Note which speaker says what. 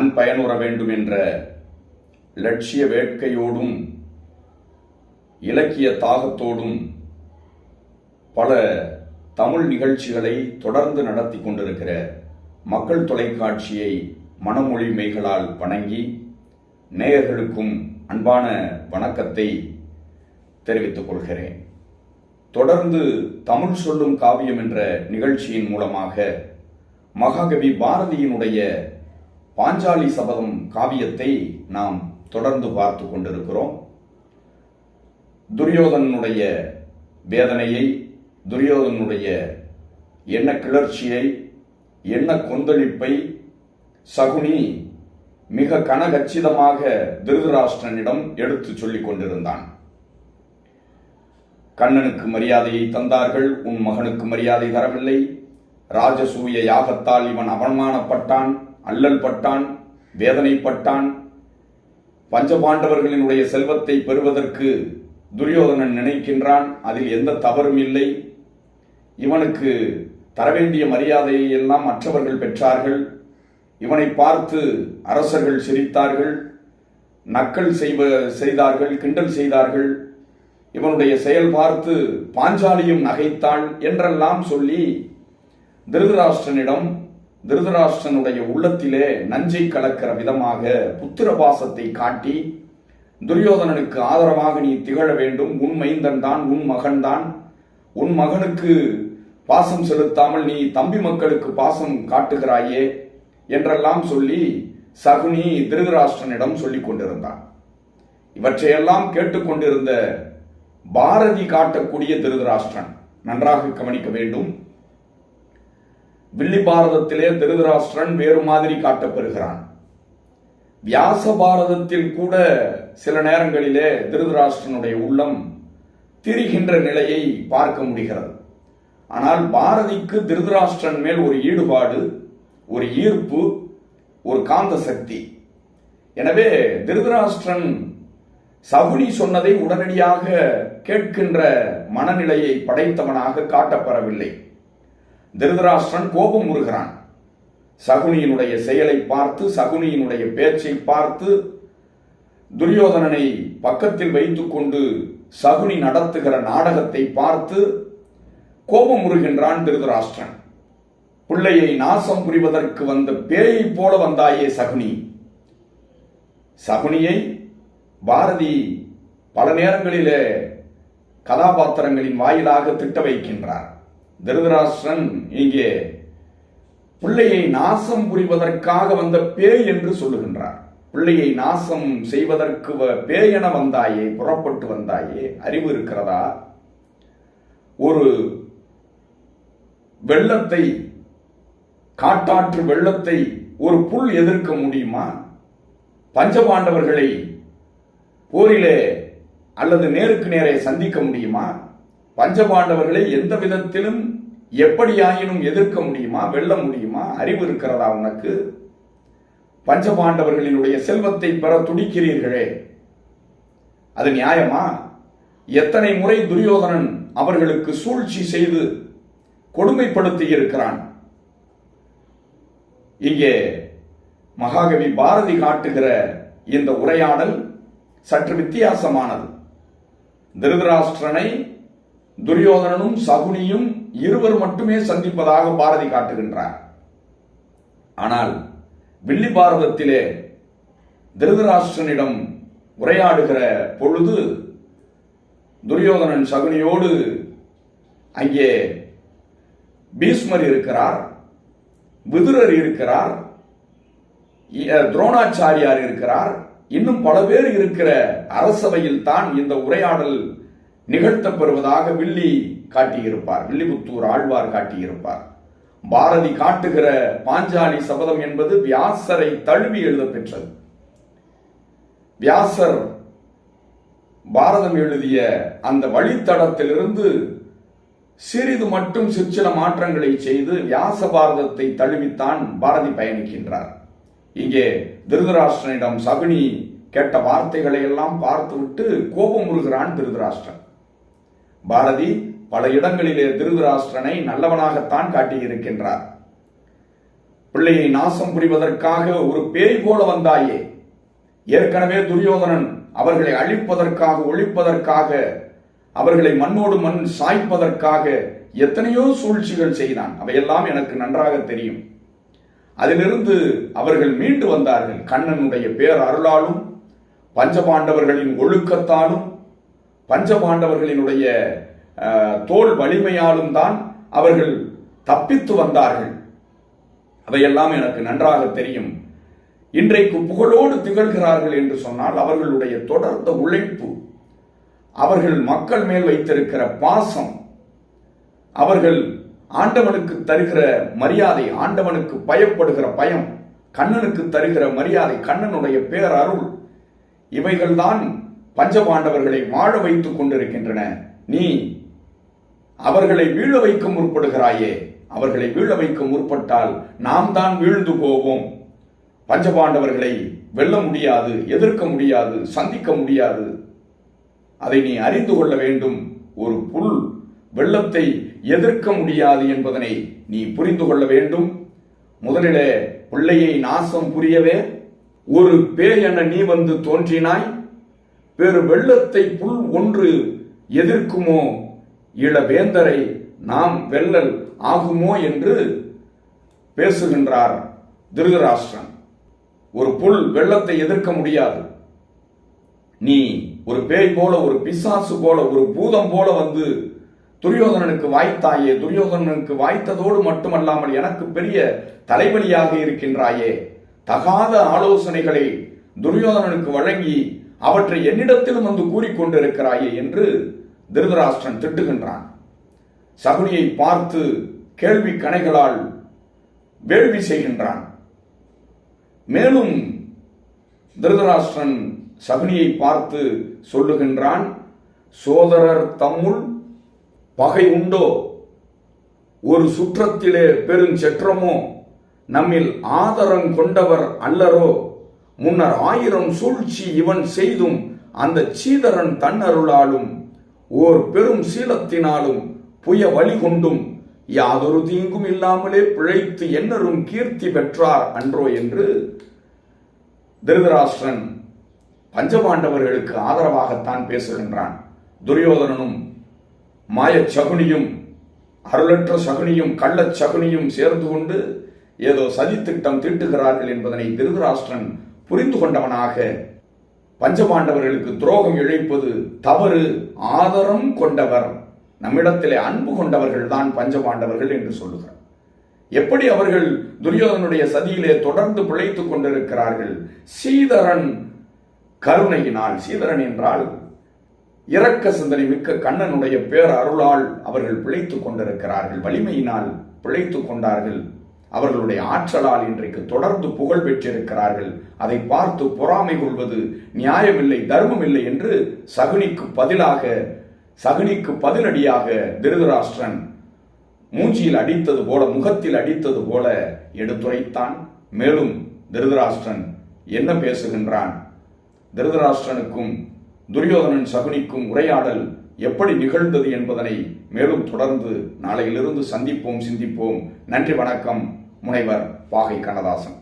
Speaker 1: மண் பயனுற வேண்டும் என்ற லட்சிய வேட்கையோடும் இலக்கிய தாகத்தோடும் பல தமிழ் நிகழ்ச்சிகளை தொடர்ந்து நடத்தி கொண்டிருக்கிற மக்கள் தொலைக்காட்சியை மனமொழி மெய்களால் வணங்கி நேயர்களுக்கும் அன்பான வணக்கத்தை தெரிவித்துக் கொள்கிறேன். தொடர்ந்து தமிழ் சொல்லும் காவியம் என்ற நிகழ்ச்சியின் மூலமாக மகாகவி பாரதியினுடைய பாஞ்சாலி சபதம் காவியத்தை நாம் தொடர்ந்து பார்த்து கொண்டிருக்கிறோம். துரியோதனுடைய வேதனையை துரியோதனுடைய எண்ண கிளர்ச்சியை எண்ண கொந்தளிப்பை சகுனி மிக கனகச்சிதமாக திருதராஷ்டிரனிடம் எடுத்துச் சொல்லிக் கொண்டிருந்தான். கண்ணனுக்கு மரியாதையை தந்தார்கள் உன் மகனுக்கு மரியாதை தரவில்லை. ராஜசூய யாகத்தால் இவன் அவமானப்பட்டான். அல்லல் பட்டான் வேதனைப்பட்டான். பஞ்சபாண்டவர்களினுடைய செல்வத்தை பெறுவதற்கு துரியோதனன் நினைக்கின்றான் அதில் எந்த தவறும் இல்லை. இவனுக்கு தரவேண்டிய மரியாதையை எல்லாம் மற்றவர்கள் பெற்றார்கள். இவனை பார்த்து அரசர்கள் சிரித்தார்கள் நக்கல் செய்வ செய்தார்கள் கிண்டல் செய்தார்கள். இவனுடைய செயல் பார்த்து பாஞ்சாலியும் நகைத்தாள் என்றெல்லாம் சொல்லி திருதராஷ்டிரனிடம் திருதராஷ்டனுடைய உள்ளத்திலே நஞ்சை கலக்கிற விதமாக புத்திர பாசத்தை காட்டி துரியோதனனுக்கு ஆதரவாக நீ திகழ வேண்டும். உன் மைந்தன் தான் உன் மகன்தான் உன் மகனுக்கு பாசம் செலுத்தாமல் நீ தம்பி மக்களுக்கு பாசம் காட்டுகிறாயே என்றெல்லாம் சொல்லி சகுனி திருதராஷ்டிரனிடம் சொல்லிக் கொண்டிருந்தான். இவற்றையெல்லாம் கேட்டுக்கொண்டிருந்த பாரதி காட்டக்கூடிய திருதராஷ்டிரன் நன்றாக கவனிக்க வேண்டும். வில்லி பாரதத்திலே திருதராஷ்டிரன் வேறு மாதிரி காட்டப்பெறுகிறான். வியாச பாரதத்தில் கூட சில நேரங்களிலே திருதராஷ்டிரனுடைய உள்ளம் திரிகின்ற நிலையை பார்க்க முடிகிறது. ஆனால் பாரதிக்கு திருதராஷ்டிரன் மேல் ஒரு ஈடுபாடு ஒரு ஈர்ப்பு ஒரு காந்த சக்தி. எனவே திருதராஷ்டிரன் சகுனி சொன்னதை உடனடியாக கேட்கின்ற மனநிலையை படைத்தவனாக காட்டப்பெறவில்லை திருதராஷ்டிரன் கோபம் முருகிறான் சகுனியினுடைய செயலை பார்த்து சகுனியினுடைய பேச்சை பார்த்து துரியோதனனை பக்கத்தில் வைத்துக்கொண்டு சகுனி நடத்துகிற நாடகத்தை பார்த்து கோபம் முருகின்றான் திருதராஷ்டிரன். பிள்ளையை நாசம் புரிவதற்கு வந்த பேயை போல வந்தாயே சகுனி. சகுனியை பாரதி பல நேரங்களிலே கதாபாத்திரங்களின் வாயிலாக திட்ட வைக்கின்றார். திருதராஷ்டிரன் இங்கே பிள்ளையை நாசம் புரிவதற்காக வந்த பேய் என்று சொல்லுகின்றார். பிள்ளையை நாசம் செய்வதற்கு பேயென வந்தாயே புறப்பட்டு வந்தாயே அறிவு இருக்கிறதா? ஒரு வெள்ளத்தை காட்டாற்று வெள்ளத்தை ஒரு புல் எதிர்க்க முடியுமா? பஞ்சபாண்டவர்களை போரிலே அல்லது நேருக்கு நேரே சந்திக்க முடியுமா? பஞ்சபாண்டவர்களை எந்த விதத்திலும் எப்படியாயினும் எதிர்க்க முடியுமா வெல்ல முடியுமா? அறிவு இருக்கிறதா உனக்கு? பஞ்சபாண்டவர்களினுடைய செல்வத்தை பெற துடிக்கிறீர்களே. அது நியாயமா? எத்தனை முறை துரியோதனன் அவர்களுக்கு சூழ்ச்சி செய்து கொடுமைப்படுத்தி இருக்கிறான் இங்கே மகாகவி பாரதி காட்டுகிற இந்த உரையாடல் சற்று வித்தியாசமானது. திருதராஷ்டிரனை துரியோதனனும் சகுனியும் இருவர் மட்டுமே சந்திப்பதாக பாரதி காட்டுகின்றார். ஆனால் வில்லி பாரதத்திலே திருதராஷ்டிரனிடம் உரையாடுகிற பொழுது துரியோதனன் சகுனியோடு அங்கே பீஷ்மர் இருக்கிறார் விதுரர் இருக்கிறார் துரோணாச்சாரியார் இருக்கிறார். இன்னும் பல பேர் இருக்கிற அரசவையில் தான் இந்த உரையாடல் நிகழ்த்தப்பெறுவதாக வில்லி காட்டியிருப்பார். வில்லிபுத்தூர் ஆழ்வார் காட்டியிருப்பார். பாரதி காட்டுகிற பாஞ்சாலி சபதம் என்பது வியாசரை தழுவி எழுத பெற்றது. வியாசர் பாரதம் எழுதிய அந்த வழித்தடத்திலிருந்து சிறிது மட்டும் சிற்சில மாற்றங்களை செய்து வியாச பாரதத்தை தழுவித்தான் பாரதி பயணிக்கின்றார். இங்கே திருதராஷ்டிரனிடம் சகுனி கேட்ட வார்த்தைகளை எல்லாம் பார்த்துவிட்டு கோபம் உருகிறான் திருதராஷ்டிரன். பாரதி பல இடங்களிலே திருதராஷ்டிரனை நல்லவனாகத்தான் காட்டியிருக்கின்றார். பிள்ளையை நாசம் புரிவதற்காக ஒரு பேய் போல வந்தாயே. ஏற்கனவே துரியோதனன் அவர்களை அழிப்பதற்காக ஒழிப்பதற்காக அவர்களை மண்ணோடு மண் சாய்ப்பதற்காக எத்தனையோ சூழ்ச்சிகள் செய்தான். அவையெல்லாம் எனக்கு நன்றாக தெரியும். அதிலிருந்து அவர்கள் மீண்டு வந்தார்கள். கண்ணனுடைய பேர் அருளாலும் பஞ்சபாண்டவர்களின் ஒழுக்கத்தாலும் பஞ்சபாண்டவர்களினுடைய தோல் வலிமையாலும் தான் அவர்கள் தப்பித்து வந்தார்கள். அவையெல்லாம் எனக்கு நன்றாக தெரியும். இன்றைக்கு புகழோடு திகழ்கிறார்கள் என்று சொன்னால் அவர்களுடைய தொடர்ந்த உழைப்பு அவர்கள் மக்கள் மேல் வைத்திருக்கிற பாசம் அவர்கள் ஆண்டவனுக்கு தருகிற மரியாதை ஆண்டவனுக்கு பயப்படுகிற பயம் கண்ணனுக்கு தருகிற மரியாதை கண்ணனுடைய பேரருள் இவைகள்தான் பஞ்சபாண்டவர்களை வாழ வைத்துக் கொண்டிருக்கின்றன. நீ அவர்களை வீழ வைக்க முற்படுகிறாயே. அவர்களை வீழ வைக்க முற்பட்டால் நாம் தான் வீழ்ந்து போவோம். பஞ்சபாண்டவர்களை வெல்ல முடியாது எதிர்க்க முடியாது சந்திக்க முடியாது. அதை நீ அறிந்து கொள்ள வேண்டும். ஒரு புல் வெள்ளத்தை எதிர்க்க முடியாது என்பதனை நீ புரிந்து கொள்ள வேண்டும். முதலிலே பிள்ளையை நாசம் புரியவே. ஒரு பேய் என நீ வந்து தோன்றினாய். வேறு வெள்ளத்தை புல் ஒன்று எதிர்க்குமோ? இளவேந்தரை நாம் வெல்லல் ஆகுமோ? என்று பேசுகின்றார் திருதராஷ்டிரன். ஒரு புல் வெள்ளத்தை எதிர்க்க முடியாது. நீ ஒரு பேய் போல ஒரு பிசாசு போல ஒரு பூதம் போல வந்து துரியோதனனுக்கு வாய்த்தாயே துரியோதனனுக்கு வாய்த்ததோடு மட்டுமல்லாமல் எனக்கு பெரிய தலைவலியாக இருக்கின்றாயே. தகாத ஆலோசனைகளை துரியோதனனுக்கு வழங்கி அவற்றை என்னிடத்திலும் வந்து கூறிக்கொண்டிருக்கிறாயே என்று திருதராஷ்டிரன் திட்டுகின்றான். சகுனியை பார்த்து கேள்வி கணைகளால் வேள்வி செய்கின்றான். மேலும் திருதராஷ்டிரன் சகுனியை பார்த்து சொல்லுகின்றான் சோதரர் தம்முள் பகை உண்டோ? ஒரு சுற்றத்திலே பெருஞ்செற்றமோ நம்மில் ஆதரம் கொண்டவர் அல்லரோ? முன்னர் ஆயிரம் சூழ்ச்சி இவன் செய்தும் அந்த சீதரன் தன்னருளாலும் ஓர் பெரும் சீலத்தினாலும் புய வழி கொண்டும் யாதொரு தீங்கும் இல்லாமலே பிழைத்து என்னரும் கீர்த்தி பெற்றார் அன்றோ என்று திருதராஷ்டிரன் பஞ்சபாண்டவர்களுக்கு ஆதரவாகத்தான் பேசுகின்றான். துரியோதனனும் மாயச் சகுனியும் அருளற்ற சகுனியும் கள்ளச் சகுனியும் சேர்ந்து கொண்டு ஏதோ சதித்திட்டம் தீட்டுகிறார்கள் என்பதனை திருதராஷ்டிரன் புரிந்து கொண்டவனாக பஞ்சபாண்டவர்களுக்கு துரோகம் இழைப்பது தவறு ஆதரம் கொண்டவர். நம்மிடத்திலே அன்பு கொண்டவர்கள் தான் பஞ்சபாண்டவர்கள் என்று சொல்லுகிறார். எப்படி அவர்கள் துரியோதனுடைய சதியிலே தொடர்ந்து பிழைத்துக் கொண்டிருக்கிறார்கள்? சீதரன் கருணையினால். சீதரன் என்றால் இரக்க சிந்தனை மிக்க கண்ணனுடைய பேர் அருளால் அவர்கள் பிழைத்துக் கொண்டிருக்கிறார்கள். வலிமையினால் பிழைத்துக் கொண்டார்கள். அவர்களுடைய ஆற்றலால் இன்றைக்கு தொடர்ந்து புகழ் பெற்றிருக்கிறார்கள். அதை பார்த்து பொறாமை கொள்வது நியாயமில்லை தர்மமில்லை என்று சகுனிக்கு பதிலாக சகுனிக்கு பதிலடியாக திருதராஷ்டிரன் மூஞ்சியில் அடித்தது போல முகத்தில் அடித்தது போல எடுத்துரைத்தான். மேலும் திருதராஷ்டிரன் என்ன பேசுகின்றான்? திருதராஷ்டிரனுக்கும் துரியோதனன் சகுனிக்கும் உரையாடல் எப்படி நிகழ்ந்தது என்பதனை மேலும் தொடர்ந்து நாளையிலிருந்து சந்திப்போம் சிந்திப்போம். நன்றி வணக்கம். முனைவர் பாகை கண்ணதாசன்.